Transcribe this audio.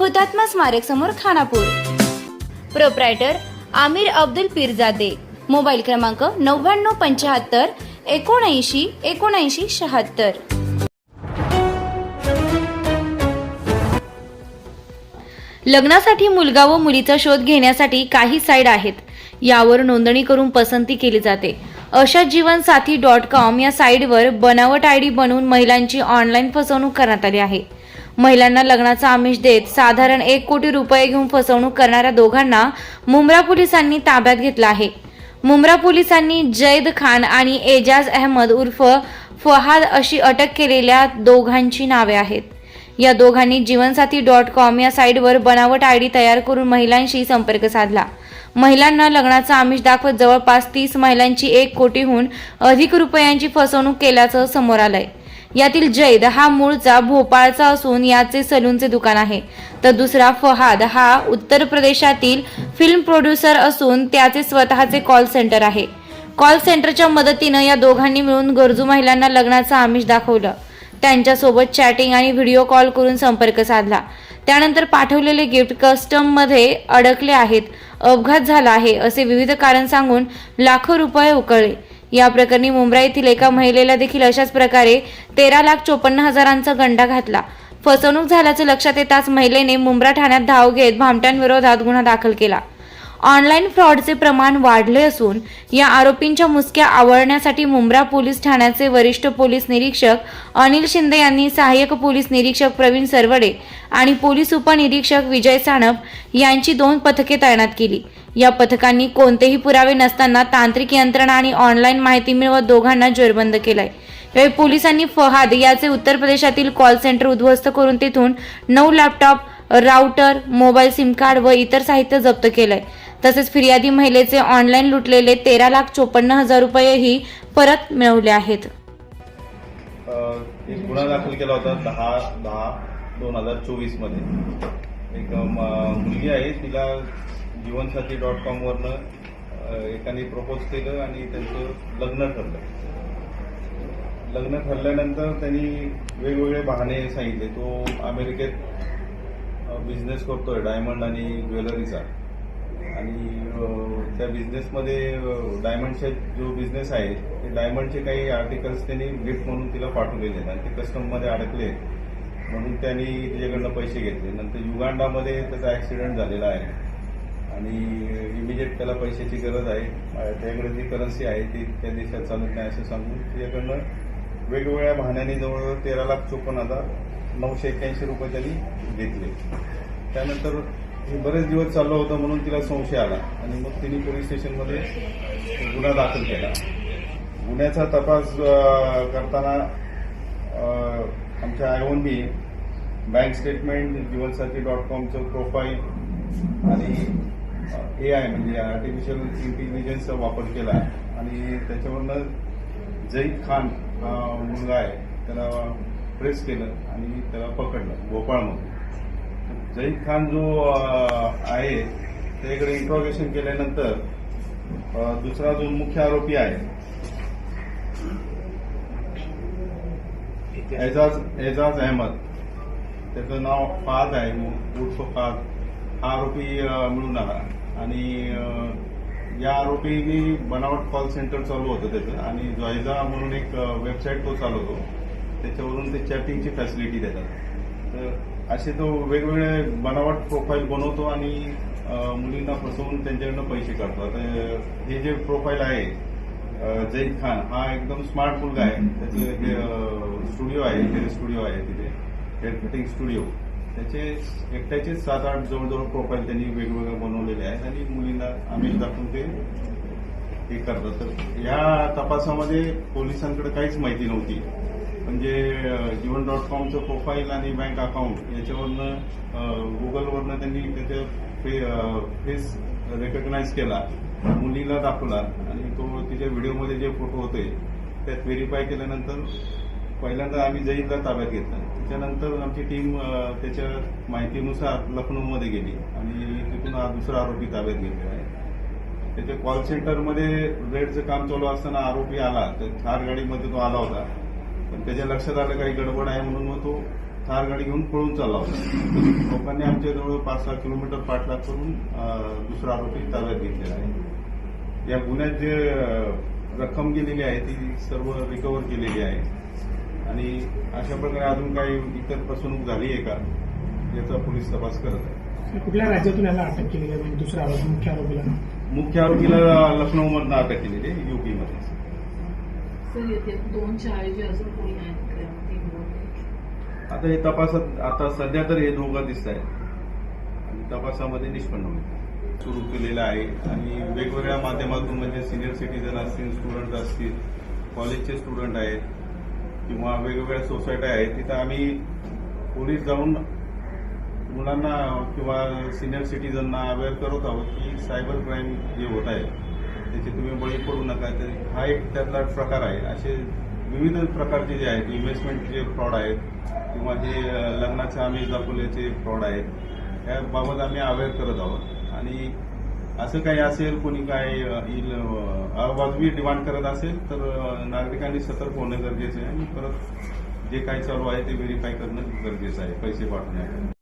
हुतात्मा स्मारक समोर खानापूर. प्रोप्रायटर आमिर अब्दुल पीरजादे. मोबाईल क्रमांक नव्याण्णव पंच्याहत्तर एकोणऐंशी एकोणऐंशी शहात्तर. लग्नासाठी मुलगा व मुलीचा शोध घेण्यासाठी काही साईड आहेत. यावर नोंदणी करून पसंती केली जाते. अशा जीवनसाथी डॉट कॉम या साईटवर बनावट आय डी बनवून महिलांची ऑनलाईन फसवणूक करण्यात आली आहे. महिलांना लग्नाचा आमिष देत साधारण एक कोटी रुपये घेऊन फसवणूक करणाऱ्या दोघांना मुंब्रा पोलिसांनी ताब्यात घेतलं आहे. मुंब्रा पोलिसांनी जैद खान आणि एजाज अहमद उर्फ फहाद अशी अटक केलेल्या दोघांची नावे आहेत. या दोघांनी जीवनसाथी डॉट कॉम या साईटवर बनावट आयडी तयार करून महिलांशी संपर्क साधला. महिलांना लग्नाचा आमिष दाखवत जवळपास तीस महिलांची एक कोटीहून अधिक रुपयांची फसवणूक केल्याचं समोर आलंय. यातील जैद हा मूळचा भोपाळचा असून याचे सलूनचे दुकान आहे. तर दुसरा फहाद हा उत्तर प्रदेशातील फिल्म प्रोड्युसर असून त्याचे स्वतःचे कॉल सेंटर आहे. कॉल सेंटरच्या मदतीनं या दोघांनी मिळून गरजू महिलांना लग्नाचं आमिष दाखवलं. त्यांच्यासोबत चॅटिंग आणि व्हिडिओ कॉल करून संपर्क साधला. त्यानंतर पाठवलेले गिफ्ट कस्टममध्ये अडकले आहेत. अपघात झाला आहे असे विविध कारण सांगून लाखो रुपये उकळले. या प्रकरणी मुंब्रा येथील एका महिलेला देखील अशाच प्रकारे तेरा लाख चोपन्न हजारांचा गंडा घातला. फसवणूक झाल्याचं लक्षात येताच महिलेने मुंब्रा ठाण्यात धाव घेत भामट्यांविरोधात गुन्हा दाखल केला. ऑनलाईन फ्रॉडचे प्रमाण वाढले असून या आरोपींच्या मुसक्या आवळण्यासाठी मुंब्रा पोलीस ठाण्याचे वरिष्ठ पोलीस निरीक्षक अनिल शिंदे यांनी सहाय्यक पोलीस निरीक्षक प्रवीण सरवडे आणि पोलीस उपनिरीक्षक विजय सानप यांची दोन पथके तैनात केली. या पथकांनी कोणतेही पुरावे नसताना तांत्रिक यंत्रणा आणि ऑनलाईन माहिती मिळवत दोघांना जेरबंद केलाय. यावेळी पोलिसांनी फहाद याचे उत्तर प्रदेशातील कॉल सेंटर उद्ध्वस्त करून तेथून नऊ laptop router mobile SIM card व इतर साहित्य जप्त केलंय. तसेच फिर्यादी महिलेचे ऑनलाईन लुटलेले तेरा लाख चोपन्न हजार रुपयेही परत मिळवले आहेत. एक गुन्हा दाखल केला होता दहा दहा दोन हजार चोवीसमध्ये. एक म- मुलगी आहे तिला जीवनसाथी डॉट कॉमवरनं एकाने प्रपोज केलं आणि त्यांचं लग्न ठरलं. लग्न ठरल्यानंतर त्यांनी वेगवेगळे बहाणे सांगितले. तो अमेरिकेत बिझनेस करतोय डायमंड आणि ज्वेलरीचा. आणि त्या बिझनेसमध्ये डायमंडचा जो बिझनेस आहे ते डायमंडचे काही आर्टिकल्स त्यांनी गिफ्ट म्हणून तिला पाठवलेले आहेत आणि ते कस्टममध्ये अडकले आहेत. म्हणून त्यांनी तिच्याकडनं पैसे घेतले. नंतर युगांडामध्ये त्याचा ऍक्सिडेंट झालेला आहे. आणि इमिजिएट त्याला पैशाची गरज आहे. अ, त्याकडे जी करन्सी आहे ती त्या देशात चालत नाही असं सांगून तिच्याकडनं वेगवेगळ्या वाहनाने जवळजवळ तेरा लाख चोपन्न हजार नऊशे एक्क्याऐंशी रुपये त्यांनी घेतले. त्यानंतर हे बरेच दिवस चाललं होतं म्हणून तिला संशय आला. आणि मग तिने पोलीस स्टेशनमध्ये गुन्हा दाखल केला. गुन्ह्याचा तपास करताना आमच्या I O B bank statement Jeevansathi dot कॉमचं profile आणि ए आय म्हणजे आर्टिफिशियल इंटेलिजन्सचा वापर केला. आणि त्याच्यावरनं जईद खान हा मुलगा आहे त्याला प्रेस केलं आणि त्याला पकडलं भोपाळमध्ये. जईद खान जो आहे त्याकडे इंट्रॉगेशन केल्यानंतर दुसरा जो मुख्य आरोपी आहे एजाज एजाज अहमद. त्याचं नाव फाज आहे उर्फ फाज हा आरोपी मिळून आला. आणि या आरोपीने बनावट कॉल सेंटर चालू होतं त्याचं. आणि जॉयझा म्हणून एक वेबसाईट तो चालवतो. त्याच्यावरून ते चॅटिंगची फॅसिलिटी देतात. तर असे तो वेगवेगळे बनावट प्रोफाईल बनवतो आणि मुलींना फसवून त्यांच्याकडनं पैसे काढतो. आता अ, हे जे प्रोफाईल आहे जैद खान हा एकदम स्मार्ट मुलगा आहे. त्याचं स्टुडिओ आहे हेअर स्टुडिओ आहे तिथे हेअर कटिंग स्टुडिओ त्याचे एकट्याचे सात आठ जवळजवळ प्रोफाईल त्यांनी वेगवेगळे बनवलेले आहेत आणि मुलींना आम्ही दाखवून ते हे करतात तर या तपासामध्ये पोलिसांकडे काहीच माहिती नव्हती. म्हणजे जीवन डॉट कॉमचं प्रोफाईल आणि बँक अकाउंट याच्यावरनं गुगलवरनं त्यांनी त्याच्या फे फेस रेकग्नाईज केला मुलीला दाखवला आणि तो तिच्या व्हिडिओमध्ये जे फोटो होते त्यात व्हेरीफाय केल्यानंतर पहिल्यांदा आम्ही जईदला ताब्यात घेतला. त्याच्यानंतर आमची टीम त्याच्या माहितीनुसार लखनौमध्ये गेली आणि तिथून हा दुसरा आरोपी ताब्यात घेतला आहे. त्याच्या कॉल सेंटरमध्ये रेडचं काम चालू असताना आरोपी आला तर कार गाडीमध्ये तो आला होता. पण त्याच्या लक्षात आलं काही गडबड आहे म्हणून मग तो थार गाडी घेऊन पळून चालला होता. लोकांनी आमच्या जवळ पाच सहा किलोमीटर पाठलाग करून दुसरा आरोपी ताब्यात घेतलेला आहे. या गुन्ह्यात जे रक्कम गेलेली आहे ती सर्व रिकव्हर केलेली आहे. आणि अशा प्रकारे अजून काही इतर फसवणूक झाली आहे का याचा पोलीस तपास करत आहे. कुठल्या राज्यातून याला अटक केली आहे? म्हणजे दुसरा आरोपी मुख्य आरोपीला? मुख्य आरोपीला लखनौमधनं अटक केलेली आहे युपीमध्ये. सर येथे अजून कोणी आता हे तपासात आता सध्या तर हे दोघं दिसत आहेत. आणि तपासामध्ये निष्पन्न होईल. सुरू केलेलं आहे. आणि वेगवेगळ्या माध्यमातून म्हणजे सिनियर सिटीजन असतील स्टुडंट असतील कॉलेजचे स्टुडंट आहेत किंवा वेगवेगळ्या सोसायट्या आहेत तिथं आम्ही पोलीस जाऊन मुलांना किंवा सिनियर सिटीजनना अवेअर करत आहोत की सायबर क्राईम जे होत आहे त्याचे तुम्ही बळी पडू नका. तर हा एक त्यातला प्रकार आहे. असे विविध प्रकारचे जे आहेत इन्व्हेस्टमेंटचे फ्रॉड आहेत किंवा जे लग्नाचे आम्ही दाखवल्याचे फ्रॉड आहेत याबाबत आम्ही अवेअर करत आहोत. आणि असं काही असेल कोणी काय अवाजवी डिमांड करत असेल तर नागरिकांनी सतर्क होणं गरजेचं आहे. आणि परत जे काही चालू आहे ते व्हेरीफाय करणं गरजेचं आहे पैसे पाठवण्यासाठी.